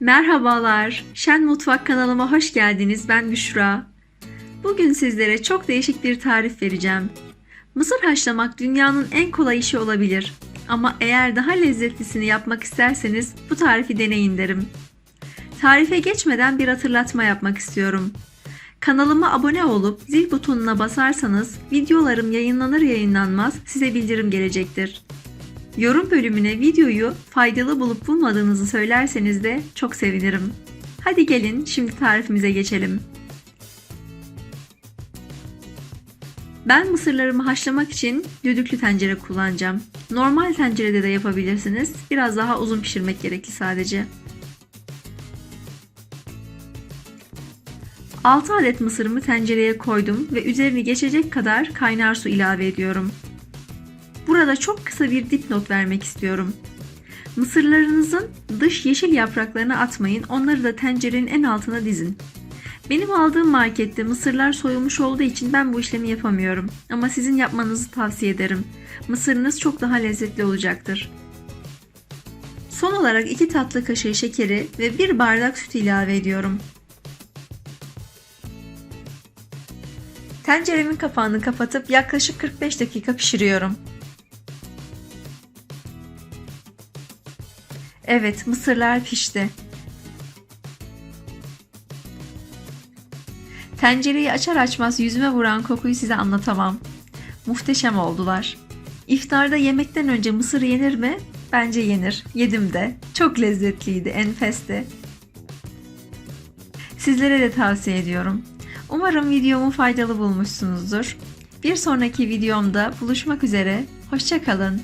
Merhabalar, Şen Mutfak kanalıma hoş geldiniz. Ben Büşra. Bugün sizlere çok değişik bir tarif vereceğim. Mısır haşlamak dünyanın en kolay işi olabilir. Ama eğer daha lezzetlisini yapmak isterseniz bu tarifi deneyin derim. Tarife geçmeden bir hatırlatma yapmak istiyorum. Kanalıma abone olup zil butonuna basarsanız videolarım yayınlanır yayınlanmaz size bildirim gelecektir. Yorum bölümüne videoyu faydalı bulup bulmadığınızı söylerseniz de çok sevinirim. Hadi gelin şimdi tarifimize geçelim. Ben mısırlarımı haşlamak için düdüklü tencere kullanacağım. Normal tencerede de yapabilirsiniz. Biraz daha uzun pişirmek gerekli sadece. 6 adet mısırımı tencereye koydum ve üzerini geçecek kadar kaynar su ilave ediyorum. Burada çok kısa bir dipnot vermek istiyorum. Mısırlarınızın dış yeşil yapraklarını atmayın, onları da tencerenin en altına dizin. Benim aldığım markette mısırlar soyulmuş olduğu için ben bu işlemi yapamıyorum. Ama sizin yapmanızı tavsiye ederim. Mısırınız çok daha lezzetli olacaktır. Son olarak 2 tatlı kaşığı şekeri ve 1 bardak süt ilave ediyorum. Tenceremin kapağını kapatıp yaklaşık 45 dakika pişiriyorum. Evet, mısırlar pişti. Tencereyi açar açmaz yüzüme vuran kokuyu size anlatamam. Muhteşem oldular. İftarda yemekten önce mısır yenir mi? Bence yenir. Yedim de. Çok lezzetliydi, enfesti. Sizlere de tavsiye ediyorum. Umarım videomu faydalı bulmuşsunuzdur. Bir sonraki videomda buluşmak üzere. Hoşçakalın.